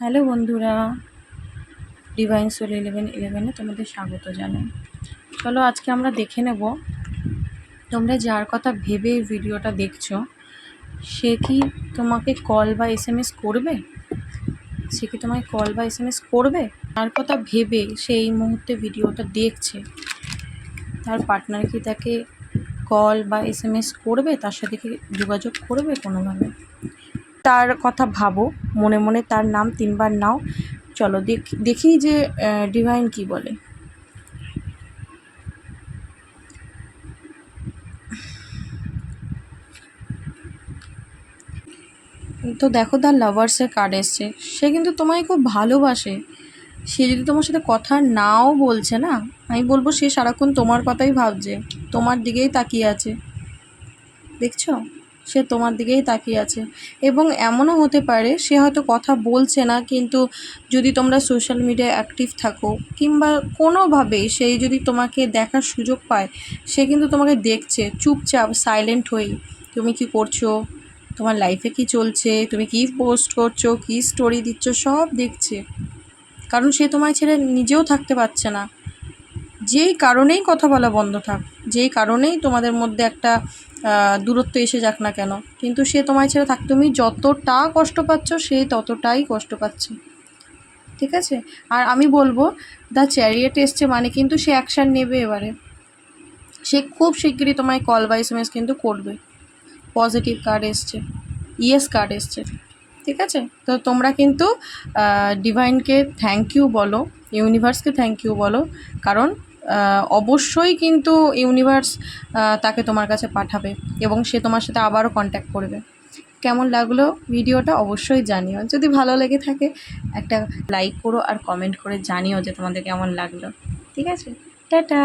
Hello বন্ধুরা divine soul eleven ইলেভেনে তোমাদের স্বাগত জানাই। চলো আজকে আমরা দেখে নেব, তোমরা যার কথা ভেবে ভিডিওটা দেখছ, সে কি তোমাকে কল বা এস এম এস করবে? সে কি তোমায় কল বা এস এম এস করবে? তার কথা ভেবে সে এই মুহূর্তে ভিডিওটা দেখছে, তার পার্টনার কি তাকে কল বা এস এম এস করবে? তার সাথে কি যোগাযোগ করবে কোনোভাবে? তার কথা ভাবো, মনে মনে তার নাম তিনবার নাও। চলো দেখ যে ডিভাইন কি বলে। তো দেখো তার লাভার্সের কার্ড এসছে। সে কিন্তু তোমায় খুব ভালোবাসে। সে যদি তোমার সাথে কথা নাও বলছে না, আমি বলব সে সারাক্ষণ তোমার কথাই ভাবছে, তোমার দিকেই তাকিয়ে আছে। দেখছ? সে তোমার দিকেই তাকিয়ে আছে। এবং এমনও হতে পারে সে হয়তো কথা বলছে না, কিন্তু যদি তোমরা সোশ্যাল মিডিয়ায় অ্যাক্টিভ থাকো, কিংবা কোনোভাবে সেই যদি তোমাকে দেখার সুযোগ পায়, সে কিন্তু তোমাকে দেখছে, চুপচাপ সাইলেন্ট হয়ে তুমি কি করছ? তোমার লাইফে কি চলছে? তুমি কি পোস্ট করছ? কি স্টোরি দিচ্ছ? সব দেখছে। কারণ সে তোমায় ছেড়ে নিজেও থাকতে পারছে না। যেই কারণেই কথা বলা বন্ধ থাক, যেই কারণেই তোমাদের মধ্যে একটা দূরত্ব এসে যাক না কেন। কিন্তু সে তোমায় ছেড়ে থাক, তুমি যতটা কষ্ট পাচ্ছ, সে ততটাই কষ্ট পাচ্ছে। ঠিক আছে? আর আমি বলব দ্য চ্যারিয়েট এসছে মানে কিন্তু সে অ্যাকশান নেবে এবারে। সে খুব শিগগিরই তোমায় কল বা এস এম এস কিন্তু করবে। পজিটিভ কার্ড এসছে ইয়েস কার্ড এসছে। ঠিক আছে? তো তোমরা কিন্তু ডিভাইনকে থ্যাংক ইউ বলো ইউনিভার্সকে থ্যাংক ইউ বলো। কারণ অবশ্যই কিন্তু ইউনিভার্স তাকে তোমার কাছে পাঠাবে এবং সে তোমার সাথে আবারও কন্ট্যাক্ট করবে। কেমন লাগল ভিডিওটা অবশ্যই জানিও। যদি ভালো লেগে থাকে, একটা লাইক করো আর কমেন্ট করে জানিও যে তোমাদের কেমন লাগল। ঠিক আছে? টাটা!